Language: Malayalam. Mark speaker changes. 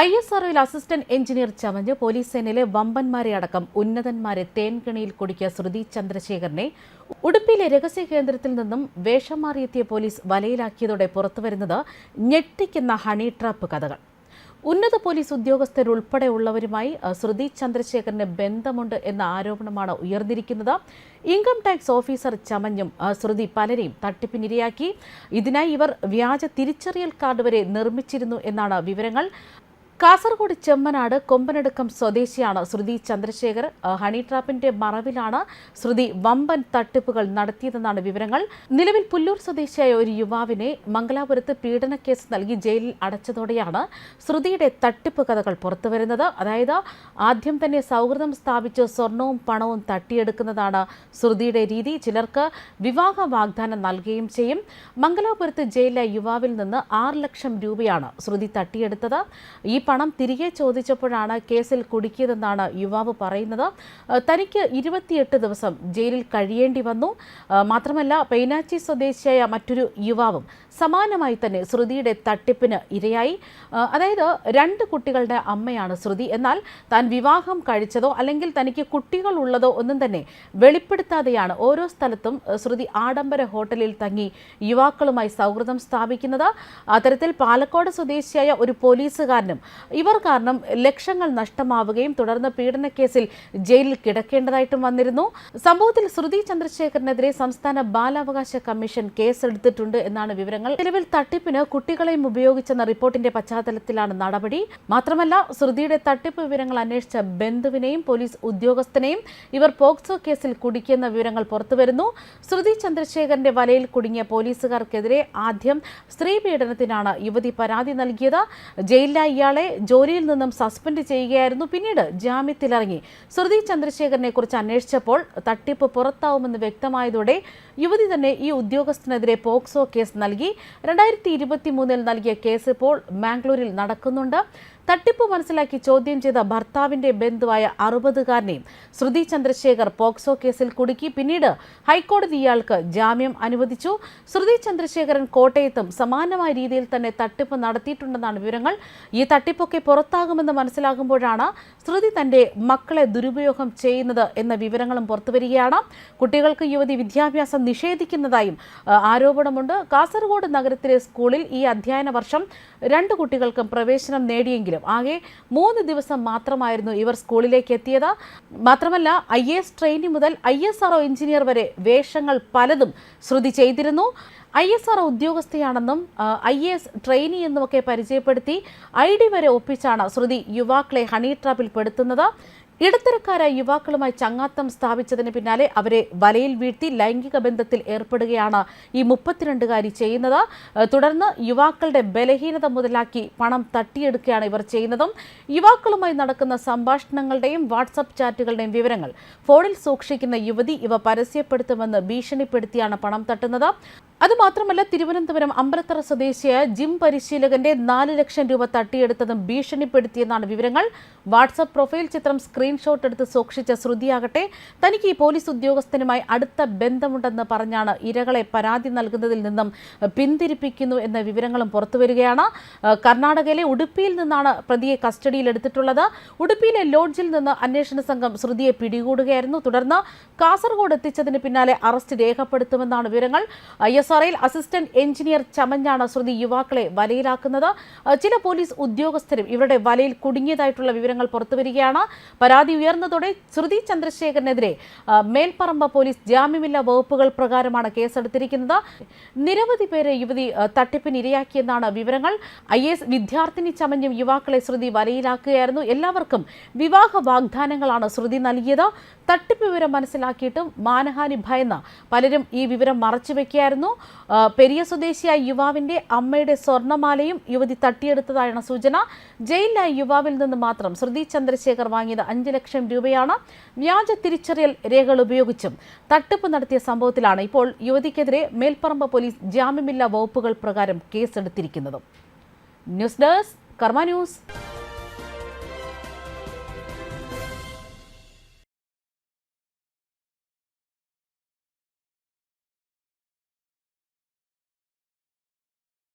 Speaker 1: ഐ എസ് ആർഒയിൽ അസിസ്റ്റന്റ് എഞ്ചിനീയർ ചമഞ്ഞ് പോലീസ് സേനയിലെ വമ്പന്മാരെ അടക്കം ഉന്നതന്മാരെ തേൻകണിയിൽ കുടുക്കിയ ശ്രുതി ചന്ദ്രശേഖരനെ ഉടുപ്പിയിലെ രഹസ്യ കേന്ദ്രത്തിൽ നിന്നും വേഷം മാറിയെത്തിയ പോലീസ് വലയിലാക്കിയതോടെ പുറത്തുവരുന്നത് ഞെട്ടിക്കുന്ന ഹണി ട്രാപ്പ് കഥകൾ. ഉന്നത പോലീസ് ഉദ്യോഗസ്ഥരുൾപ്പെടെയുള്ളവരുമായി ഉള്ളവരുമായി ശ്രുതി ചന്ദ്രശേഖരന് ബന്ധമുണ്ട് എന്ന ആരോപണമാണ് ഉയർന്നിരിക്കുന്നത്. ഇൻകം ടാക്സ് ഓഫീസർ ചമഞ്ഞും ശ്രുതി പലരെയും തട്ടിപ്പിനിരയാക്കി. ഇതിനായി ഇവർ വ്യാജ തിരിച്ചറിയൽ കാർഡ് വരെ നിർമ്മിച്ചിരുന്നു എന്നാണ് വിവരങ്ങൾ. കാസർഗോഡ് ചെമ്മനാട് കൊമ്പനടുക്കം സ്വദേശിയാണ് ശ്രുതി ചന്ദ്രശേഖർ. ഹണി ട്രാപ്പിന്റെ മറവിലാണ് ശ്രുതി വമ്പൻ തട്ടിപ്പുകൾ നടത്തിയതെന്നാണ് വിവരങ്ങൾ. നിലവിൽ പുല്ലൂർ സ്വദേശിയായ ഒരു യുവാവിനെ മംഗലാപുരത്ത് പീഡനക്കേസ് നൽകി ജയിലിൽ അടച്ചതോടെയാണ് ശ്രുതിയുടെ തട്ടിപ്പ് കഥകൾ പുറത്തുവരുന്നത്. അതായത് ആദ്യം തന്നെ സൗഹൃദം സ്ഥാപിച്ച് സ്വർണവും പണവും തട്ടിയെടുക്കുന്നതാണ് ശ്രുതിയുടെ രീതി. ചിലർക്ക് വിവാഹ വാഗ്ദാനം നൽകുകയും ചെയ്യും. മംഗലാപുരത്ത് ജയിലിലെ യുവാവിൽ നിന്ന് ആറ് ലക്ഷം രൂപയാണ് ശ്രുതി തട്ടിയെടുത്തത്. ഈ പണം തിരികെ ചോദിച്ചപ്പോഴാണ് കേസിൽ കുടുക്കിയതെന്നാണ് യുവാവ് പറയുന്നത്. തനിക്ക് ഇരുപത്തിയെട്ട് ദിവസം ജയിലിൽ കഴിയേണ്ടി വന്നു. മാത്രമല്ല പൈനാച്ചി സ്വദേശിയായ മറ്റൊരു യുവാവും സമാനമായി തന്നെ ശ്രുതിയുടെ തട്ടിപ്പിന് ഇരയായി. അതായത് രണ്ട് കുട്ടികളുടെ അമ്മയാണ് ശ്രുതി. എന്നാൽ താൻ വിവാഹം കഴിച്ചതോ അല്ലെങ്കിൽ തനിക്ക് കുട്ടികൾ ഉള്ളതോ ഒന്നും തന്നെ വെളിപ്പെടുത്താതെയാണ് ഓരോ സ്ഥലത്തും ശ്രുതി ആഡംബര ഹോട്ടലിൽ തങ്ങി യുവാക്കളുമായി സൗഹൃദം സ്ഥാപിക്കുന്നത്. അത്തരത്തിൽ പാലക്കാട് സ്വദേശിയായ ഒരു പോലീസുകാരനും ഇവർ കാരണം ലക്ഷങ്ങൾ നഷ്ടമാവുകയും തുടർന്ന് പീഡനക്കേസിൽ ജയിലിൽ കിടക്കേണ്ടതായിട്ടും വന്നിരുന്നു. സംഭവത്തിൽ ശ്രുതി ചന്ദ്രശേഖരനെതിരെ സംസ്ഥാന ബാലാവകാശ കമ്മീഷൻ കേസെടുത്തിട്ടുണ്ട് എന്നാണ് വിവരങ്ങൾ. നിലവിൽ തട്ടിപ്പിന് കുട്ടികളെയും ഉപയോഗിച്ചെന്ന റിപ്പോർട്ടിന്റെ പശ്ചാത്തലത്തിലാണ് നടപടി. മാത്രമല്ല ശ്രുതിയുടെ തട്ടിപ്പ് വിവരങ്ങൾ അന്വേഷിച്ച ബന്ധുവിനെയും പോലീസ് ഉദ്യോഗസ്ഥനെയും ഇവർ പോക്സോ കേസിൽ കുടുക്കിയെന്ന വിവരങ്ങൾ പുറത്തുവരുന്നു. ശ്രുതി ചന്ദ്രശേഖരന്റെ വലയിൽ കുടുങ്ങിയ പോലീസുകാർക്കെതിരെ ആദ്യം സ്ത്രീ പീഡനത്തിനാണ് യുവതി പരാതി നൽകിയത്. ജയിലിലായി ഇയാളെ ജോലിയിൽ നിന്നും സസ്പെൻഡ് ചെയ്യുകയായിരുന്നു. പിന്നീട് ജാമ്യത്തിലിറങ്ങി. ശ്രുതി ചന്ദ്രശേഖരനെ കുറിച്ച് അന്വേഷിച്ചപ്പോൾ തട്ടിപ്പ് പുറത്താവുമെന്ന് വ്യക്തമായതോടെ യുവതി തന്നെ ഈ ഉദ്യോഗസ്ഥനെതിരെ പോക്സോ കേസ് നൽകി. രണ്ടായിരത്തി ഇരുപത്തി മൂന്നിൽ നൽകിയ കേസ് ഇപ്പോൾ മാംഗ്ലൂരിൽ നടക്കുന്നുണ്ട്. തട്ടിപ്പ് മനസ്സിലാക്കി ചോദ്യം ചെയ്ത ഭർത്താവിന്റെ ബന്ധുവായ അറുപതുകാരനെയും ശ്രുതി ചന്ദ്രശേഖർ പോക്സോ കേസിൽ കുടുക്കി. പിന്നീട് ഹൈക്കോടതി ഇയാൾക്ക് ജാമ്യം അനുവദിച്ചു. ശ്രുതി ചന്ദ്രശേഖരൻ കോട്ടയത്തും സമാനമായ രീതിയിൽ തന്നെ തട്ടിപ്പ് നടത്തിയിട്ടുണ്ടെന്നാണ് വിവരങ്ങൾ. ഈ തട്ടിപ്പൊക്കെ പുറത്താകുമെന്ന് മനസ്സിലാകുമ്പോഴാണ് ശ്രുതി തന്റെ മക്കളെ ദുരുപയോഗം ചെയ്യുന്നത് എന്ന വിവരങ്ങളും പുറത്തുവരികയാണ് കുട്ടികൾക്ക് യുവതി വിദ്യാഭ്യാസം നിഷേധിക്കുന്നതായും ആരോപണമുണ്ട്. കാസർഗോഡ് നഗരത്തിലെ സ്കൂളിൽ ഈ അധ്യയന വർഷം രണ്ട് കുട്ടികൾക്കും പ്രവേശനം നേടിയെങ്കിലും ആകെ മൂന്ന് ദിവസം മാത്രമായിരുന്നു ഇവർ സ്കൂളിലേക്ക് എത്തിയത്. മാത്രമല്ല ഐ എസ് ട്രെയിനി മുതൽ ഐ എസ് ആർ എഞ്ചിനീയർ വരെ വേഷങ്ങൾ പലതും ശ്രുതി ചെയ്തിരുന്നു. ഐ എസ് ആർ ഉദ്യോഗസ്ഥയാണെന്നും ഐ എ എസ് ട്രെയിനി എന്നുമൊക്കെ പരിചയപ്പെടുത്തി ഐ ഡി വരെ ഒപ്പിച്ചാണ് ശ്രുതി യുവാക്കളെ ഹണി ട്രാപ്പിൽ പെടുത്തുന്നത്. ഇടത്തരക്കാരായ യുവാക്കളുമായി ചങ്ങാത്തം സ്ഥാപിച്ചതിന് പിന്നാലെ അവരെ വലയിൽ വീഴ്ത്തി ലൈംഗിക ബന്ധത്തിൽ ഏർപ്പെടുകയാണ് ഈ മുപ്പത്തിരണ്ടുകാരി ചെയ്യുന്നത്. തുടർന്ന് യുവാക്കളുടെ ബലഹീനത മുതലാക്കി പണം തട്ടിയെടുക്കുകയാണ് ഇവർ ചെയ്യുന്നതും. യുവാക്കളുമായി നടക്കുന്ന സംഭാഷണങ്ങളുടെയും വാട്സപ്പ് ചാറ്റുകളുടെയും വിവരങ്ങൾ ഫോണിൽ സൂക്ഷിക്കുന്ന യുവതി ഇവ പരസ്യപ്പെടുത്തുമെന്ന് ഭീഷണിപ്പെടുത്തിയാണ് പണം തട്ടുന്നത്. അതുമാത്രമല്ല തിരുവനന്തപുരം അമ്പലത്തറ സ്വദേശിയായ ജിം പരിശീലകന്റെ നാല് ലക്ഷം രൂപ തട്ടിയെടുത്തതും ഭീഷണിപ്പെടുത്തിയെന്നാണ് വിവരങ്ങൾ. വാട്സപ്പ് പ്രൊഫൈൽ ചിത്രം സ്ക്രീൻഷോട്ട് എടുത്ത് സൂക്ഷിച്ച ശ്രുതിയാകട്ടെ തനിക്ക് ഈ പോലീസ് ഉദ്യോഗസ്ഥനുമായി അടുത്ത ബന്ധമുണ്ടെന്ന് പറഞ്ഞാണ് ഇരകളെ പരാതി നൽകുന്നതിൽ നിന്നും പിന്തിരിപ്പിക്കുന്നു എന്ന വിവരങ്ങളും പുറത്തുവരികയാണ് വരികയാണ്. കർണാടകയിലെ ഉടുപ്പിയിൽ നിന്നാണ് പ്രതിയെ കസ്റ്റഡിയിൽ എടുത്തിട്ടുള്ളത്. ഉടുപ്പിയിലെ ലോഡ്ജിൽ നിന്ന് അന്വേഷണ സംഘം ശ്രുതിയെ പിടികൂടുകയായിരുന്നു. തുടർന്ന് കാസർഗോഡ് എത്തിച്ചതിന് പിന്നാലെ അറസ്റ്റ് രേഖപ്പെടുത്തുമെന്നാണ് വിവരങ്ങൾ. ഐ അസിസ്റ്റന്റ് എഞ്ചിനീയർ ചമഞ്ഞാണ് ശ്രുതി യുവാക്കളെ വലയിലാക്കുന്നത്. ചില പോലീസ് ഉദ്യോഗസ്ഥരും ഇവരുടെ വലയിൽ കുടുങ്ങിയതായിട്ടുള്ള വിവരങ്ങൾ പുറത്തുവരികയാണ് പരാതി ഉയർന്നതോടെ ശ്രുതി ചന്ദ്രശേഖരനെതിരെ മേൽപ്പറമ്പ പോലീസ് ജാമ്യമില്ലാ വകുപ്പുകൾ പ്രകാരമാണ് കേസെടുത്തിരിക്കുന്നത്. നിരവധി പേരെ യുവതി തട്ടിപ്പിന് ഇരയാക്കിയെന്നാണ് വിവരങ്ങൾ. ഐ എസ് വിദ്യാർത്ഥിനി ചമഞ്ഞും യുവാക്കളെ ശ്രുതി വലയിലാക്കുകയായിരുന്നു. എല്ലാവർക്കും വിവാഹ വാഗ്ദാനങ്ങളാണ് ശ്രുതി നൽകിയത്. തട്ടിപ്പ് വിവരം മനസ്സിലാക്കിയിട്ടും മാനഹാനി ഭയന്ന് പലരും ഈ വിവരം മറച്ചുവെക്കുകയായിരുന്നു പെരിയ സ്വദേശിയായ യുവാവിന്റെ അമ്മയുടെ സ്വർണമാലയും യുവതി തട്ടിയെടുത്തതായാണ് സൂചന. ജയിലിലായ യുവാവിൽ നിന്ന് മാത്രം ശ്രുതി ചന്ദ്രശേഖർ വാങ്ങിയത് ലക്ഷം രൂപയാണ് വ്യാജ തിരിച്ചറിയൽ രേഖകൾ ഉപയോഗിച്ചും തട്ടിപ്പ് നടത്തിയ സംഭവത്തിലാണ് ഇപ്പോൾ യുവതിക്കെതിരെ മേൽപ്പറമ്പ് പോലീസ് ജാമ്യമില്ലാ വകുപ്പുകൾ പ്രകാരം കേസെടുത്തിരിക്കുന്നത്. News desk Karma news.